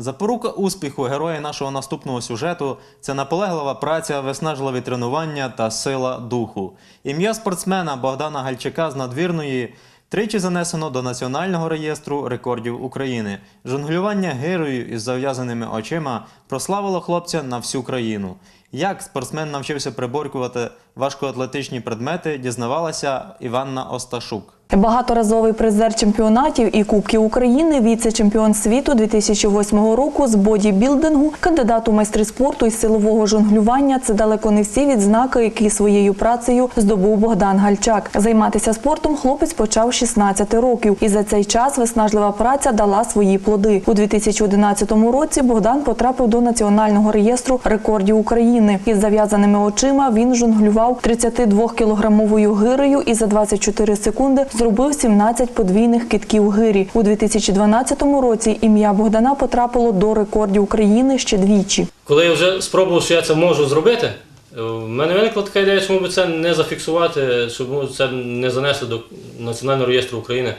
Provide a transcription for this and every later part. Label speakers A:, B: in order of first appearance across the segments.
A: Запорука успіху героя нашого наступного сюжету це наполеглива праця, виснажливі тренування та сила духу. Ім'я спортсмена Богдана Гальчика з надвірної тричі занесено до Національного реєстру рекордів України. Жонглювання гирою із зав'язаними очима прославило хлопця на всю країну. Як спортсмен навчився приборкувати важкоатлетичні предмети, дізнавалася Іванна Осташук.
B: Багаторазовий призер чемпіонатів і Кубків України, віце-чемпіон світу 2008 року з бодібілдингу, кандидат у майстри спорту із силового жонглювання це далеко не всі відзнаки, які своєю працею здобув Богдан Гальчак. Займатися спортом хлопець почав 16 років, і за цей час виснажлива праця дала свої плоди. У 2011 році Богдан потрапив до національного реєстру рекордів України. Із зав'язаними очима він жонглював 32-кілограмовою гирею і за 24 секунди зробив 17 подвійних китків гирі. У 2012 році ім'я Богдана потрапило до рекордів України ще двічі.
C: Коли я вже спробував, що я це можу зробити, е, в мене виникла така ідея, чому би це не зафіксувати, щоб це не занесли до Національного реєстру України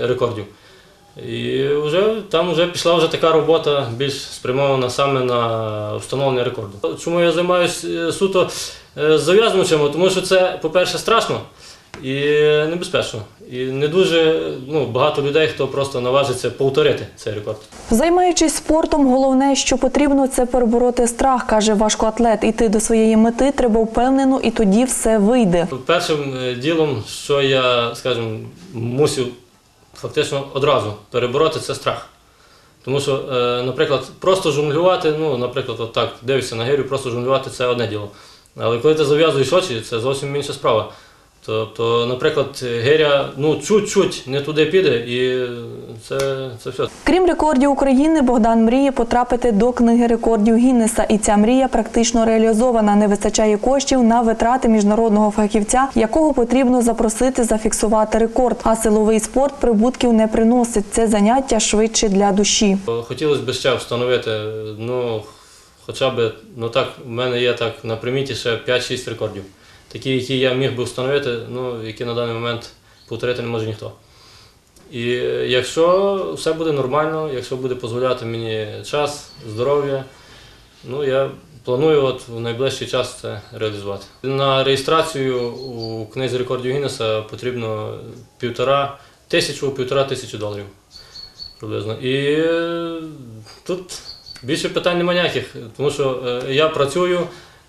C: рекордів. І вже там вже пішла вже така робота більш спрямована саме на встановлення рекорду. Чому я займаюся суто е, з зав'язаними очима? Тому що це, по-перше, страшно і небезпечно. І не дуже ну, багато людей, хто просто наважиться повторити цей рекорд.
B: Займаючись спортом, головне, що потрібно, це перебороти страх, каже важкоатлет. Іти до своєї мети треба впевнено, і тоді все вийде.
C: Першим е, ділом, що я, скажімо, мусив фактично одразу перебороти, це страх. Тому що, е, наприклад, просто жонглювати, ну, наприклад, от так, дивишся на гирю, просто жонглювати це одне діло. Але коли ти зав'язуєш очі, це зовсім інша справа. Тобто, наприклад, гиря ну, чуть-чуть не туди піде, і це, це все.
B: Крім рекордів України, Богдан мріє потрапити до книги рекордів Гіннеса. І ця мрія практично реалізована. Не вистачає коштів на витрати міжнародного фахівця, якого потрібно запросити зафіксувати рекорд. А силовий спорт прибутків не приносить. Це заняття швидше для душі.
C: Хотілося б ще встановити, ну, хоча б, ну так, в мене є так на приміті ще 5-6 рекордів. Такі, які я міг би встановити, ну, які на даний момент повторити не може ніхто. І е, якщо все буде нормально, якщо буде дозволяти мені час, здоров'я, ну я планую от в найближчий час це реалізувати. На реєстрацію у книзі рекордів Гіннеса потрібно півтора тисячу, півтора тисячі доларів приблизно. І е, тут більше питань немає ніяких, тому що е, я працюю,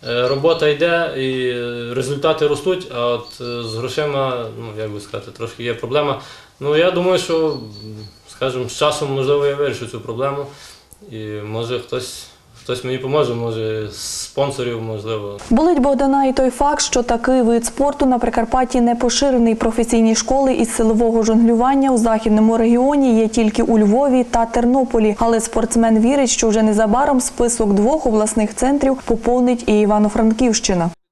C: робота йде, і е, результати ростуть, а от е, з грошима, ну як би сказати, трошки є проблема. Ну я думаю, що, скажімо, з часом можливо я вирішу цю проблему. І може хтось, хтось мені поможе, може спонсорів, можливо.
B: Болить Богдана і той факт, що такий вид спорту на Прикарпатті не поширений. Професійні школи із силового жонглювання у західному регіоні є тільки у Львові та Тернополі. Але спортсмен вірить, що вже незабаром список двох обласних центрів поповнить і Івано-Франківщина.